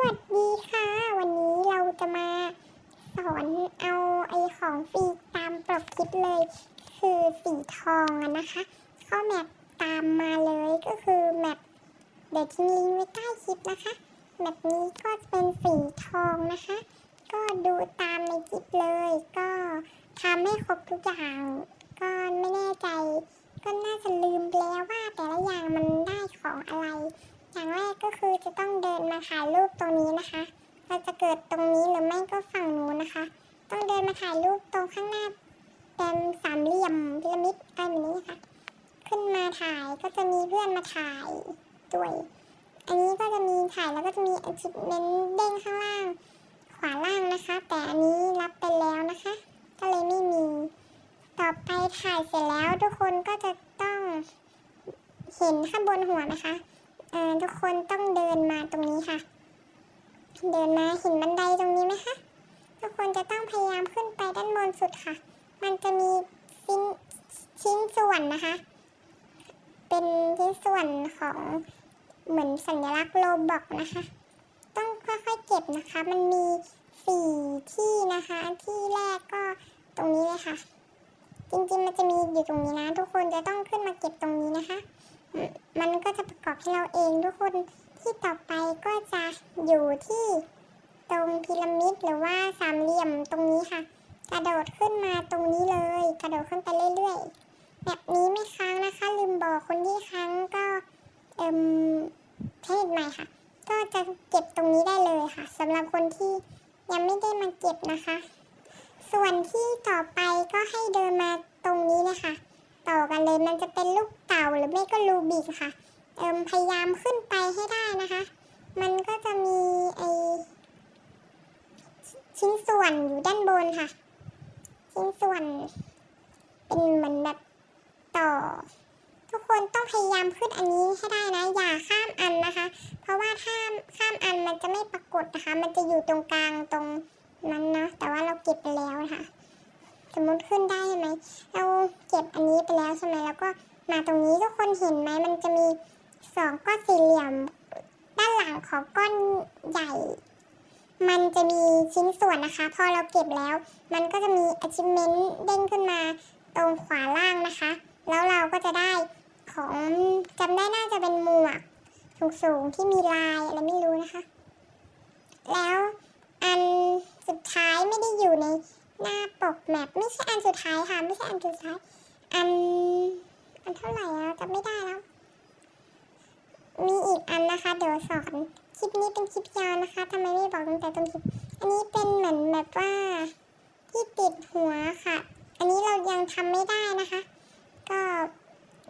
วัสดีค่ะ วันนี้เราจะมาสอนเอาไอของฟรีตามปกคลิปเลย คือสีทองอะนะคะ เข้าแมปตามมาเลยก็คือแมปเดี๋ยวทิ้งลิงก์ไว้ใต้คลิปนะคะแมปนี้ก็เป็นสีทองนะคะ ก็ดูตามในคลิปเลย ก็ทำให้ครบทุกอย่าง ก็ไม่แน่ใจ ก็น่าจะลืมไปแล้วว่าแต่ละอย่างมันได้ของอะไร อย่างแรกก็คือจะต้องเดินมาถ่ายรูปตรงนี้นะคะ เราจะเกิดตรงนี้หรือไม่ก็ฝั่งนู้นนะคะ ต้องเดินมาถ่ายรูปตรงข้างหน้าเป็นสามเหลี่ยมพีระมิดอะไรแบบนี้นะคะขึ้นมาถ่ายก็จะมีเพื่อนมาถ่ายด้วย อันนี้ก็จะมีถ่ายแล้วก็จะมี achievement เด้งข้างล่าง ขวาล่างนะคะ แต่อันนี้รับไปแล้วนะคะ ก็เลยไม่มี ต่อไปถ่ายเสร็จแล้วทุกคนก็จะต้องเห็นข้างบนหัวนะคะ อ่อทุกคนต้องเดินมาตรงนี้ค่ะ เดินมาเห็นบันไดตรงนี้ไหมคะ ทุกคนจะต้องพยายามขึ้นไปด้านบนสุดค่ะ มันจะมีชิ้นชิ้นส่วนนะคะ เป็นชิ้นส่วนของเหมือนสัญลักษณ์โลบอกนะคะ ต้องค่อยๆเก็บนะคะ มันมีสี่ที่นะคะ ที่แรกก็ตรงนี้เลยค่ะ จริงๆมันจะมีอยู่ตรงนี้นะ ทุกคนจะต้องขึ้นมาเก็บตรงนี้นะคะ มันก็จะประกอบให้เราเองทุกคนที่ต่อไปก็จะอยู่ที่ตรงพีระมิดหรือว่าสามเหลี่ยมตรงนี้ค่ะ กระโดดขึ้นมาตรงนี้เลย กระโดดขึ้นไปเรื่อยๆ แบบนี้ไม่ค้างนะคะ ลืมบอกคนที่ค้างก็เอ่มเน็ตใหม่ค่ะ ก็จะเก็บตรงนี้ได้เลยค่ะสำหรับคนที่ยังไม่ได้มาเก็บนะคะ ส่วนที่ต่อไปก็ให้เดินมาตรงนี้เลยค่ะ ต่อกันเลยมันจะเป็นลูกเต่าหรือไม่ก็รูบิกค่ะ เอิมพยายามขึ้นไปให้ได้นะคะ มันก็จะมีไอชิ้นส่วนอยู่ด้านบนค่ะ ชิ้นส่วน เป็นเหมือนแบบต่อ ทุกคนต้องพยายามขึ้นอันนี้ให้ได้นะ อย่าข้ามอันนะคะ เพราะว่าถ้าข้ามอันมันจะไม่ปรากฏนะคะ มันจะอยู่ตรงกลางตรงนั้นนะแต่ว่าเราเก็บไปแล้วนะคะสมมติขึ้นได้ไหมเรา เก็บอันนี้ไปแล้วใช่ไหมแล้วก็มาตรงนี้ทุกคนเห็นไหมมันจะมีสองก้อนสี่เหลี่ยม ด้านหลังของก้อนใหญ่ มันจะมีชิ้นส่วนนะคะ พอเราเก็บแล้ว มันก็จะมี achievement เด้งขึ้นมาตรงขวาล่างนะคะ แล้วเราก็จะได้ของจำได้น่าจะเป็นหมวกสูงๆที่มีลายอะไรไม่รู้นะคะ แล้วอันสุดท้ายไม่ได้อยู่ในหน้าปกแมปไม่ใช่อันสุดท้ายค่ะ ไม่ใช่อันสุดท้าย อัน อันเท่าไหร่แล้วจำไม่ได้แล้ว มีอีกอันนะคะ เดี๋ยวสอนคลิปนี้เป็นคลิปยาวนะคะทำไมไม่บอกตั้งแต่ต้นคลิป อันนี้เป็นเหมือนแบบว่าที่ติดหัวค่ะ อันนี้เรายังทำไม่ได้นะคะ ก็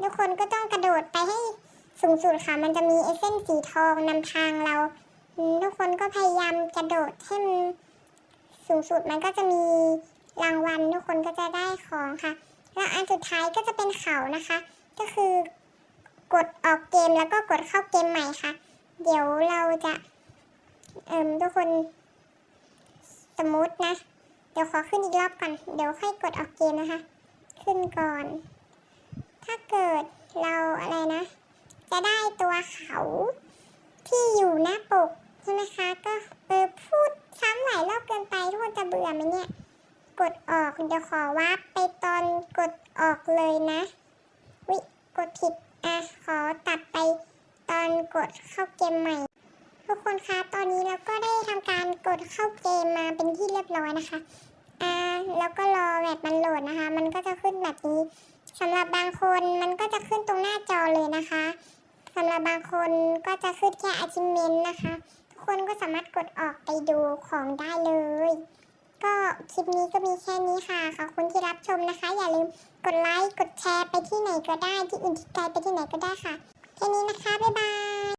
ทุกคนก็ต้องกระโดดไปให้สูงสุดค่ะ มันจะมีไอ้เส้นสีทองนำทางเรา ทุกคนก็พยายามกระโดดให้มันสูงสุดมันก็จะมีรางวัลทุกคนก็จะได้ของค่ะ แล้วอันสุดท้ายก็จะเป็นเขานะคะ ก็คือกดออกเกมแล้วก็กดเข้าเกมใหม่ค่ะ เดี๋ยวเราจะเอ่มทุกคนสมมตินะ เดี๋ยวขอขึ้นอีกรอบก่อน เดี๋ยวค่อยกดออกเกมนะคะ ขึ้นก่อน ถ้าเกิดเราอะไรนะ จะได้ตัวเขาที่อยู่หน้าปกใช่ไหมคะ ก็เออพูดซ้ำหลายรอบเกินไปทุกคนจะเบื่อไหมเนี่ย กดออก เดี๋ยวขอวาร์ปไปตอนกดออกเลยนะวิกดผิดอะขอตัดไปตอนกดเข้าเกมใหม่ ทุกคนคะตอนนี้เราก็ได้ทำการกดเข้าเกมมาเป็นที่เรียบร้อยนะคะอ่าแล้วก็รอแบบมันโหลดนะคะ มันก็จะขึ้นแบบนี้สำหรับบางคนมันก็จะขึ้นตรงหน้าจอเลยนะคะสำหรับบางคนก็จะขึ้นแค่ achievement นะคะ ทุกคนก็สามารถกดออกไปดูของได้เลย ก็คลิปนี้ก็มีแค่นี้ค่ะ ขอบคุณที่รับชมนะคะ อย่าลืมกดไลค์ กดแชร์ไปที่ไหนก็ได้ ที่อื่นที่ไกลไปที่ไหนก็ได้ค่ะ แค่นี้นะคะ บ๊ายบาย